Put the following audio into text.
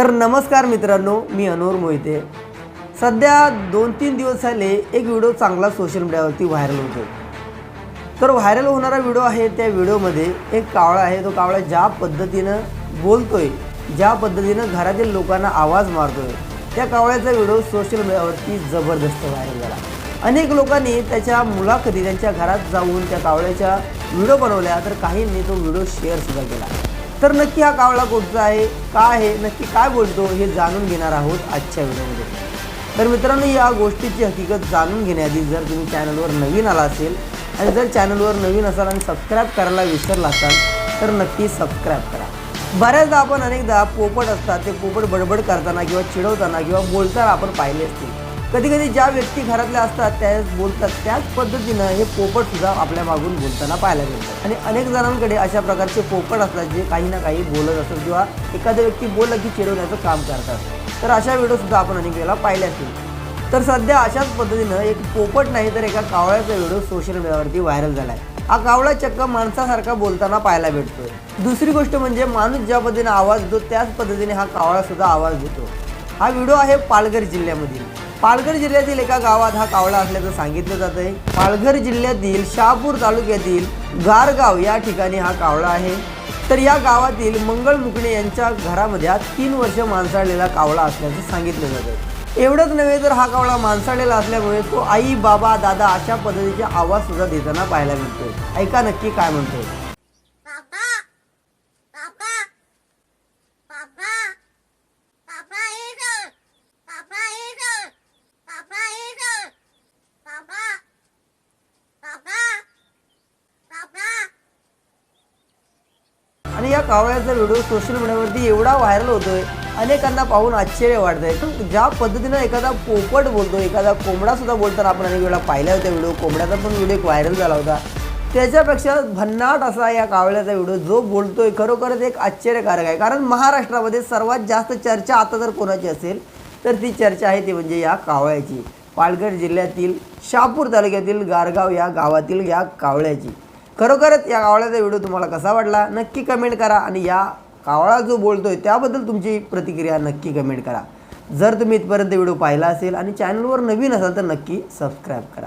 तर नमस्कार मित्रांनो मी अनोर मोहिते. सध्या दोन तीन दिवस झाले एक व्हिडिओ चांगला सोशल मीडियावरती व्हायरल होतो तर व्हायरल होणारा व्हिडिओ आहे त्या व्हिडिओमध्ये एक कावळा आहे तो कावळा ज्या पद्धतीनं बोलतोय ज्या पद्धतीनं घरातील लोकांना आवाज मारतोय त्या कावळ्याचा व्हिडिओ सोशल मीडियावरती जबरदस्त व्हायरल झाला. अनेक लोकांनी त्याच्या मुलाखती त्यांच्या घरात जाऊन त्या कावळ्याच्या व्हिडिओ बनवल्या तर काहींनी तो व्हिडिओ शेअरसुद्धा केला. तर नक्की हा कावळा कुठचा आहे का आहे नक्की काय बोलतो हे जाणून घेणार आहोत आजच्या व्हिडिओमध्ये. तर मित्रांनो या गोष्टीची हकीकत जाणून घेण्याआधी जर तुम्ही चॅनलवर नवीन आला असेल आणि जर चॅनलवर नवीन असाल आणि सबस्क्राईब करायला विसरला असाल तर नक्की सबस्क्राईब करा. बऱ्याचदा आपण अनेकदा पोपट असतात ते पोपट बडबड करताना किंवा चिडवताना किंवा बोलताना आपण पाहिले असतील. कधी कधी ज्या व्यक्ती घरातल्या असतात त्या बोलतात त्याच पद्धतीनं हे पोपट सुद्धा आपल्या मागून बोलताना पाहायला मिळतात आणि अनेक जणांकडे अशा प्रकारचे पोपट असतात जे काही ना काही बोलत असतात किंवा एखादा व्यक्ती बोललं की चिडवण्याचं काम करतात. तर अशा व्हिडिओसुद्धा आपण अनेक वेळेला पाहिले असतील. तर सध्या अशाच पद्धतीनं एक पोपट नाही तर एका कावळ्याचा व्हिडिओ सोशल मीडियावरती व्हायरल झाला आहे हा कावळा चक्क माणसासारखा बोलताना पाहायला भेटतोय. दुसरी गोष्ट म्हणजे माणूस ज्या पद्धतीने आवाज देतो त्याच पद्धतीने हा कावळा सुद्धा आवाज देतो. हा व्हिडिओ आहे पालघर जिल्ह्यामधील. पालघर जिल्ह्यातील एका गावात हा कावळा असल्याचं सांगितलं जात आहे पालघर जिल्ह्यातील शहापूर तालुक्यातील गारगाव या ठिकाणी हा कावळा आहे. तर या गावातील मंगळ मुकणे यांच्या घरामध्ये हा तीन वर्ष माणसाळलेला कावळा असल्याचं सांगितलं जातं एवढंच नव्हे तर हा कावळा माणसाळलेला असल्यामुळे तो आई बाबा दादा अशा पद्धतीचे आवाज सुद्धा देताना पाहायला मिळतोय. ऐका नक्की काय म्हणतोय. आणि या कावळ्याचा व्हिडिओ सोशल मीडियावरती एवढा व्हायरल होतोय अनेकांना पाहून आश्चर्य वाटतंय. पण ज्या पद्धतीनं एखादा पोपट बोलतो एखादा कोंबडा सुद्धा बोलताना आपण अनेक वेळा पाहिला होता व्हिडिओ कोंबड्याचा पण व्हिडिओ एक व्हायरल झाला होता. त्याच्यापेक्षा भन्नाट असा या कावळ्याचा व्हिडिओ जो बोलतोय खरोखरच एक आश्चर्यकारक आहे. कारण महाराष्ट्रामध्ये सर्वात जास्त चर्चा आता जर कोणाची असेल तर ती चर्चा आहे ती म्हणजे या कावळ्याची. पालघर जिल्ह्यातील शहापूर तालुक्यातील गारगाव या गावातील या कावळ्याची. खरोखरच या कावळ्याचा व्हिडिओ तुम्हाला कसा वाटला? नक्की कमेंट करा आणि या कावळा जो बोलतोय त्याबद्दल तुमची प्रतिक्रिया नक्की कमेंट करा. जर तुम्ही इथपर्यंत व्हिडिओ पाहिला असेल आणि चॅनलवर नवीन असाल तर नक्की सबस्क्राईब करा.